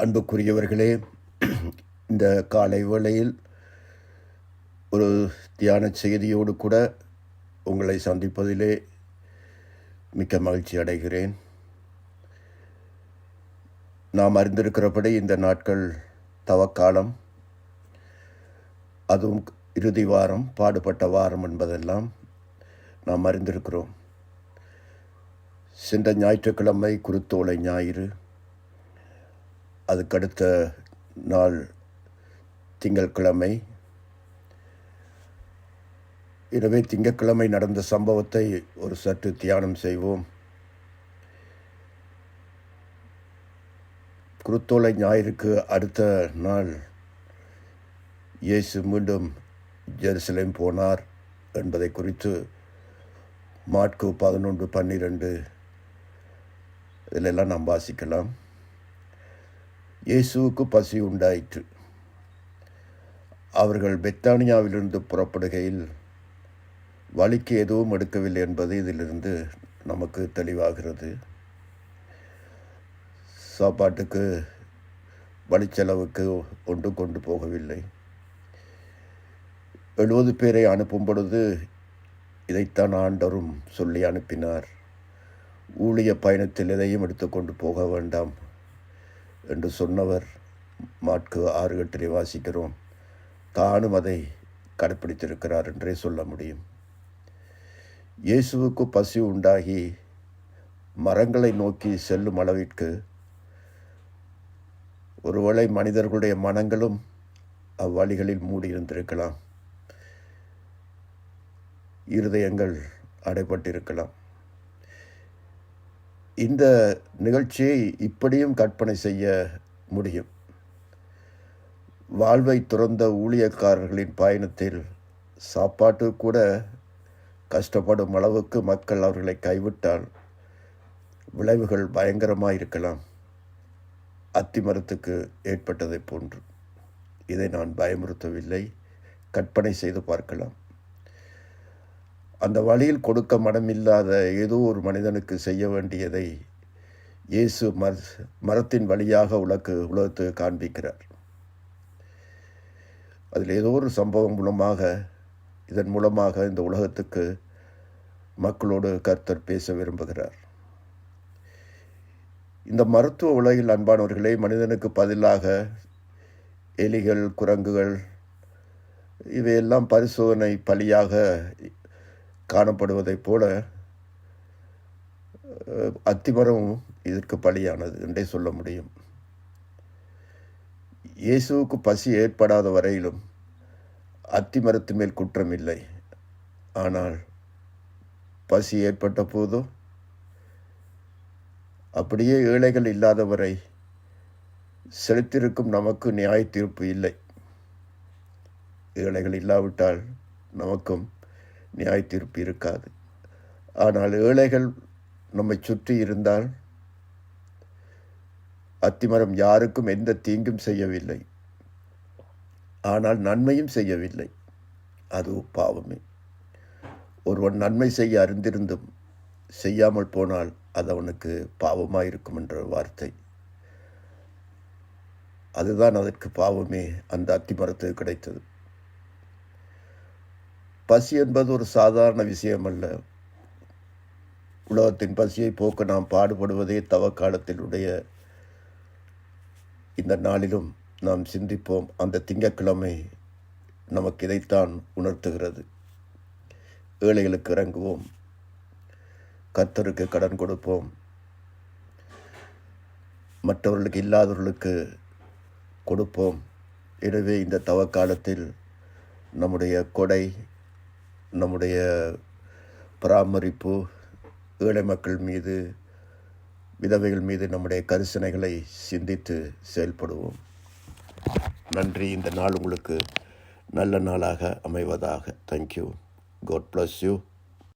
அன்புக்குரியவர்களே இந்த காலை வேளையில் ஒரு தியான செய்தியோடு கூட உங்களை சந்திப்பதிலே மிக்க மகிழ்ச்சி அடைகிறேன். நாம் அறிந்திருக்கிறபடி இந்த நாட்கள் தவக்காலம். அதுவும் இறுதி வாரம் பாடுபட்ட வாரம் என்பதெல்லாம் நாம் அறிந்திருக்கிறோம். சென்ற ஞாயிற்றுக்கிழமை குருத்தோலை ஞாயிறு அதுக்கடுத்த நாள் திங்கட்கிழமை. எனவே திங்கட்கிழமை நடந்த சம்பவத்தை ஒரு சற்று தியானம் செய்வோம். குருத்தோலை ஞாயிறுக்கு அடுத்த நாள் இயேசு மீண்டும் ஜெருசலேம் போனார் என்பதை குறித்து மாட்கு பதினொன்று பன்னிரெண்டு இதிலெல்லாம் நாம் வாசிக்கலாம். இயேசுவுக்கு பசி உண்டாயிற்று. அவர்கள் பெத்தானியாவிலிருந்து புறப்படுகையில் வழிக்கு எதுவும் எடுக்கவில்லை என்பது இதிலிருந்து நமக்கு தெளிவாகிறது. சாப்பாட்டுக்கு வழிச்செலவுக்கு ஒன்று கொண்டு போகவில்லை. எழுபது பேரை அனுப்பும் பொழுது இதைத்தான் ஆண்டரும் சொல்லி அனுப்பினார். ஊழிய பயணத்தில் எதையும் எடுத்துக்கொண்டு போக வேண்டாம். என்று சொன்னவர் மாட்கு ஆறு கட்டிலே வாசிக்கிறோம். தானும் அதை கடைப்பிடித்திருக்கிறார் என்றே சொல்ல முடியும். இயேசுவுக்கு பசி உண்டாகி மரங்களை நோக்கி செல்லும் அளவிற்கு ஒருவேளை மனிதர்களுடைய மனங்களும் அவ்வழிகளில் மூடியிருந்திருக்கலாம். இருதயங்கள் அடைபட்டிருக்கலாம் இந்த நிகழ்ச்சியை இப்படியும் கற்பனை செய்ய முடியும். வாழ்வை துறந்த ஊழியக்காரர்களின் பயணத்தில் சாப்பாட்டு கூட கஷ்டப்படும் அளவுக்கு மக்கள் அவர்களை கைவிட்டால் விளைவுகள் பயங்கரமாக இருக்கலாம். அத்திமரத்துக்கு ஏற்பட்டதை போன்று. இதை நான் பயமுறுத்தவில்லை. கற்பனை செய்து பார்க்கலாம். அந்த வழியில் கொடுக்க மனமில்லாத ஏதோ ஒரு மனிதனுக்கு செய்ய வேண்டியதை இயேசு மர மரத்தின் வழியாக உலக்கு உலகத்துக்கு காண்பிக்கிறார். அதில் ஏதோ ஒரு சம்பவம் மூலமாக இதன் மூலமாக இந்த உலகத்துக்கு மக்களோடு கர்த்தர் பேச விரும்புகிறார். இந்த மருத்துவ உலகில் அன்பானவர்களே மனிதனுக்கு பதிலாக எலிகள் குரங்குகள் இவையெல்லாம் பரிசோதனை பலியாக காணப்படுவதைப் போல அத்திமரம் இதற்கு பலியானது என்றே சொல்ல முடியும். இயேசுவுக்கு பசி ஏற்படாத வரையிலும் அத்திமரத்து மேல் குற்றம் இல்லை. ஆனால் பசி ஏற்பட்ட போதோ அப்படியே ஏழைகள் இல்லாதவரை செலுத்திருக்கும் நமக்கு நியாய தீர்ப்பு இல்லை. ஏழைகள் இல்லாவிட்டால் நமக்கும் நியாய தீர்ப்பு இருக்காது. ஆனால் ஏழைகள் நம்மை சுற்றி இருந்தால் அத்திமரம் யாருக்கும் எந்த தீங்கும் செய்யவில்லை. ஆனால் நன்மையும் செய்யவில்லை. அது பாவமே. ஒருவன் நன்மை செய்ய அறிந்திருந்தும் செய்யாமல் போனால் அது அவனுக்கு பாவமாக இருக்கும் என்ற வார்த்தை. அதுதான் அதற்கு பாவமே. அந்த அத்திமரத்துக்கு கிடைத்தது. பசி என்பது ஒரு சாதாரண விஷயம் அல்ல உலகத்தின் பசியை போக்க நாம் பாடுபடுவதே தவக்காலத்தினுடைய இந்த நாளிலும் நாம் சிந்திப்போம். அந்த திங்கட்கிழமை நமக்கு இதைத்தான் உணர்த்துகிறது. ஏழைகளுக்கு இறங்குவோம். கர்த்தருக்கு கடன் கொடுப்போம். மற்றவர்களுக்கு இல்லாதவர்களுக்கு கொடுப்போம். எனவே இந்த தவக்காலத்தில் நம்முடைய கொடை நம்முடைய பராமரிப்பு ஏழை மக்கள் மீது விதவைகள் மீது நம்முடைய கரிசனைகளை சிந்தித்து செயல்படுவோம். நன்றி. இந்த நாள் உங்களுக்கு நல்ல நாளாக அமைவதாக. Thank you God bless you